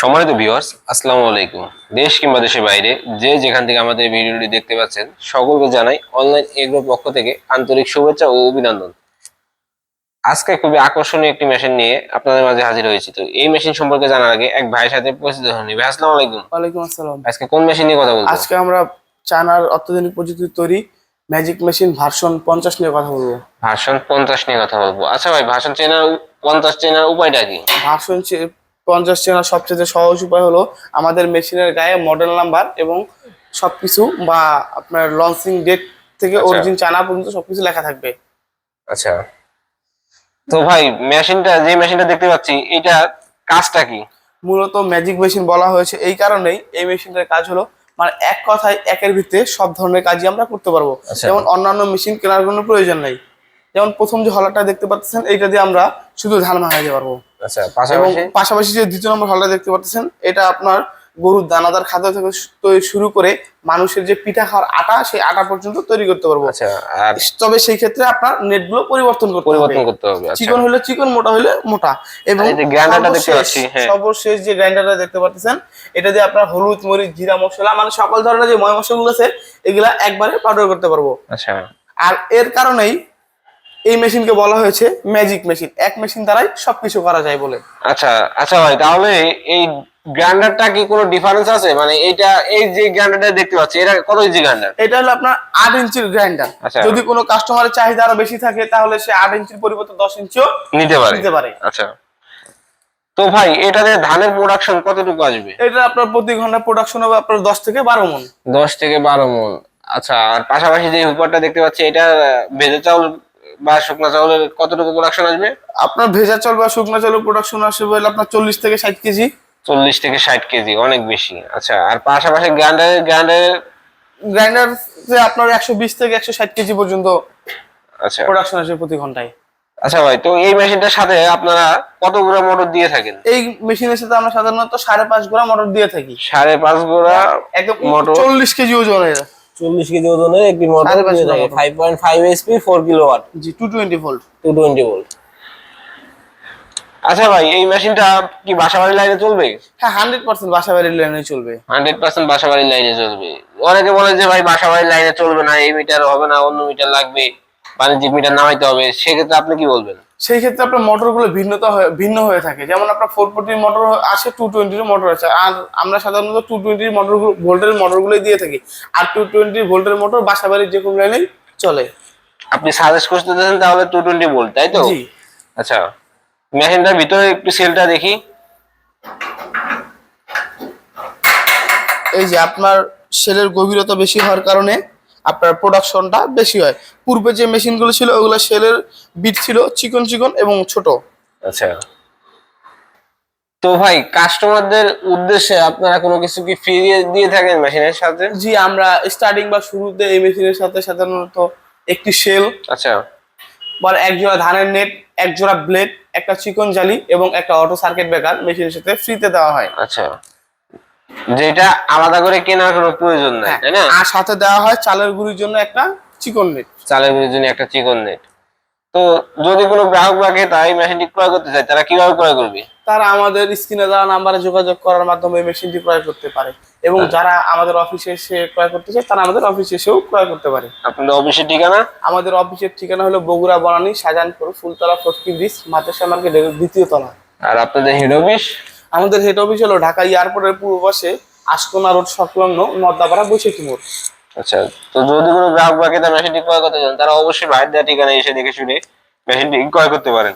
সম্মানিত ভিউয়ার্স আসসালামু আলাইকুম। দেশ কিংবা দেশের বাইরে যে যেখান থেকে আমাদের ভিডিওটি দেখতে পাচ্ছেন সকলকে জানাই অনলাইন এগ্রো পক্ষ থেকে আন্তরিক শুভেচ্ছা ও অভিনন্দন। আজকে খুবই আকর্ষণীয় একটি মেশিন নিয়ে আপনাদের মাঝে হাজির হয়েছি। তো এই মেশিন সম্পর্কে জানার আগে এক ভাইয়ের সাথে পরিচিত হন ভাই আসসালামু আলাইকুম। ওয়ালাইকুম আসসালাম। আজকে কোন মেশিন নিয়ে কথা বলব? আজকে আমরা চায়নার অত্যাধুনিক প্রযুক্তি তৈরি ম্যাজিক মেশিন ভার্সন পঞ্চাশ নিয়ে কথা বলব। ভার্সন পঞ্চাশ নিয়ে কথা বলব। আচ্ছা ভাই ভার্সন চেনার পঞ্চাশ চেনার উপায়টা কি? ভার্সন পঞ্চাশ চেনার সবচেয়ে সহজ উপায় হলো আমাদের মেশিনের গায়ে মডেল নাম্বার এবং সবকিছু বা আপনার লঞ্চিং ডেট থেকে আচ্ছা। অরিজিন চায়না পর্যন্ত সবকিছু লেখা থাকবে। আচ্ছা। তো ভাই মেশিনটা যে মেশিনটা দেখতে পাচ্ছি এটা কাজটা কি? মূলত ম্যাজিক মেশিন বলা হয়েছে। এই কারণেই এই মেশিনটার কাজ হলো মানে এক কথায় একের ভিতরে সব ধরনের কাজই আমরা করতে পারব। আচ্ছা। যেমন অন্যান্য মেশিন কেনার কোনো প্রয়োজন নেই। যেমন প্রথম যে হলারটা দেখতে পাচ্ছেন এইটা দিয়ে আমরা শুধু ধান ভাঙাইতে পারব। আচ্ছা এবং পাশাপাশি পাশাপাশি যে দ্বিতীয় নম্বর হলটা দেখতে পাচ্ছেন এটা আপনার গরুর দানাদার খাদ্য থেকে শুরু করে মানুষের যে পিঠা খাওয়ার আটা সেই আটা পর্যন্ত তৈরি করতে পারব। আচ্ছা তবে সেই ক্ষেত্রে আপনার নেটগুলো পরিবর্তন করতে পরিবর্তন করতে হবে আচ্ছা। চিকন হলে চিকন মোটা হলে মোটা। এবং গ্রাইন্ডারটা দেখতে পাচ্ছি, হ্যাঁ। সর্বশেষ যে গ্রাইন্ডারটা দেখতে পাচ্ছেন এটা দিয়ে আপনার হলুদ মরিচ জিরা মশলা মানে সকল ধরনের যে ময় মশলাগুলো আছে এগুলা একবারে পাউডার করতে পারব। আচ্ছা। আর এর কারণেই এই মেশিনকে বলা হয়েছে ম্যাজিক মেশিন এক মেশিন দ্বারাই সবকিছু করা যায় বলে। আচ্ছা আচ্ছা ভাই তাহলে এই গ্রাইন্ডারটা কি কোনো ডিফারেন্স আছে? মানে এইটা এই যে গ্রাইন্ডারটা দেখতে পাচ্ছি এটা কত ইঞ্চি গ্রাইন্ডার? এটা হলো আপনার আট ইঞ্চির গ্রাইন্ডার। আচ্ছা। যদি কোনো কাস্টমারের চাহিদা আরও বেশি থাকে তাহলে সে আট ইঞ্চির পরিবর্তে দশ ইঞ্চিও নিতে পারে। নিতে পারে। আচ্ছা। তো ভাই এটাতে ধানের প্রোডাকশন কতটুকু আসবে? এটা আপনার প্রতি ঘণ্টা প্রোডাকশন হবে আপনার দশ থেকে বারো মন। দশ থেকে বারো মন। আচ্ছা আর পাশাপাশি যে হুপারটা দেখতে পাচ্ছি এটা ভেজে চাউল বা শুকনা চাউলের কতটুকু প্রোডাকশন আসবে? আপনার ভেজা চাল বা শুকনো চালের প্রোডাকশন আসবে আপনার চল্লিশ থেকে ষাট কেজি। চল্লিশ থেকে ষাট কেজি অনেক বেশি। আচ্ছা আর পাশাপাশি গ্রাইন্ডারের গ্রাইন্ডারের গ্রাইন্ডার আপনার একশো বিশ থেকে একশো ষাট কেজি পর্যন্ত আচ্ছা। প্রোডাকশন আসবে প্রতি ঘন্টায়। আচ্ছা ভাই তো এই মেশিনটার সাথে আপনারা কতগুলো মোটর দিয়ে থাকেন? এই মেশিনের সাথে আমরা সাধারণত সাড়ে পাঁচ গ্রাম মোটর দিয়ে থাকি। সাড়ে পাঁচ গোড়া একদম মোটর। চল্লিশ কেজি ওজনের চল্লিশ কেজি ওজনের একটি motor. Five point five S P four watt জি two twenty volt two twenty volt আচ্ছা ভাই এই মেশিনটা কি বাসাবাড়ির লাইনে চলবে? হ্যাঁ হান্ড্রেড পার্সেন্ট বাসা বাড়ির লাইনে চলবে। হান্ড্রেড পার্সেন্ট বাসাবাড়ির লাইনে চলবে। অনেকে বলে যে ভাই বাসাবাড়ির লাইনে চলবে না এই মিটার হবে না অন্য মিটার লাগবে বাণিজ্যিক মিটার নামাইতে হবে। সেক্ষেত্রে আপনি কি বলবেন? সেই ক্ষেত্রে আপনার মোটরগুলো ভিন্নতা হয়ে ভিন্ন হয়ে থাকে। যেমন আপনার ফোর ফোরটির মোটর আছে টু টোয়েন্টির মোটর আছে। আর আমরা সাধারণত টু টোয়েন্টির মোটর ভোল্টের মোটরগুলোই দিয়ে থাকি। আর টু টোয়েন্টি ভোল্টের মোটর বাসা বাড়ির যে কোনো লাইনেই চলে। আপনি সাজেস্ট করতে চাচ্ছেন তাহলে টু টোয়েন্টি ভোল্ট তাই তো? আচ্ছা। মেশিনটার ভিতরে একটু সেলটা দেখি। এই যে আপনার সেলের গভীরতা বেশি হওয়ার কারণে আপনার প্রোডাকশনটা বেশি হয়। পূর্বে যে মেশিনগুলো ছিল ওগুলো সেলের বিট ছিল চিকন চিকন এবং ছোট। আচ্ছা। তো ভাই কাস্টমারদের উদ্দেশ্যে আপনারা কোনো কিছু কি ফ্রি দিয়ে থাকেন মেশিনের সাথে জি আমরা স্টার্টিং বা শুরুতে এই মেশিনের সাথে সাধারণত একটি সেল আচ্ছা। বা এক জোড়া ধানের নেট এক জোড়া ব্লেড একটা চিকন জালি এবং একটা অটো সার্কিট ব্রেকার মেশিনের সাথে ফ্রিতে দেওয়া হয়। আচ্ছা। যেটা আলাদা করে কেনার কোনো প্রয়োজন নাই হ্যাঁ, তাই না? আর সাথে দেওয়া হয় চালের গুঁড়ির জন্য একটা চিকন নেট। চালের গুঁড়ির জন্য একটা চিকন নেট। তো যদি কোনো গ্রাহক বা ক্রেতা এই মেশিনটি ক্রয় করতে চায় তারা কীভাবে ক্রয় করবে? তারা আমাদের স্ক্রিনে দেওয়া নাম্বারে যোগাযোগ করার মাধ্যমে মেশিনটি ক্রয় করতে পারে। এবং হ্যাঁ। যারা আমাদের অফিসে এসে ক্রয় করতে চায় তারা আমাদের অফিসে এসেও ক্রয় করতে পারে। আপনাদের অফিসের ঠিকানা? আমাদের অফিসের ঠিকানা হলো বগুড়া বনানী শাহজাহানপুর ফুলতলা ফটকি ব্রিজ মাদ্রাসা মার্কেটের দ্বিতীয় তলা। আর আপনাদের হেড অফিস আমাদের হেড অফিস হলো ঢাকা এয়ারপোর্টের পূর্ব পাশে আশকোনা রোড সংলগ্ন মদ্দাপাড়া বৈশাখী মোড়। আচ্ছা তো যদি কোনো গ্রাহক বাকি মেশিনটি ক্রয় করতে চান, তারা অবশ্যই বাইরে দেওয়া ঠিকানায় এসে দেখে শুনে মেশিনটি ক্রয় করতে পারেন।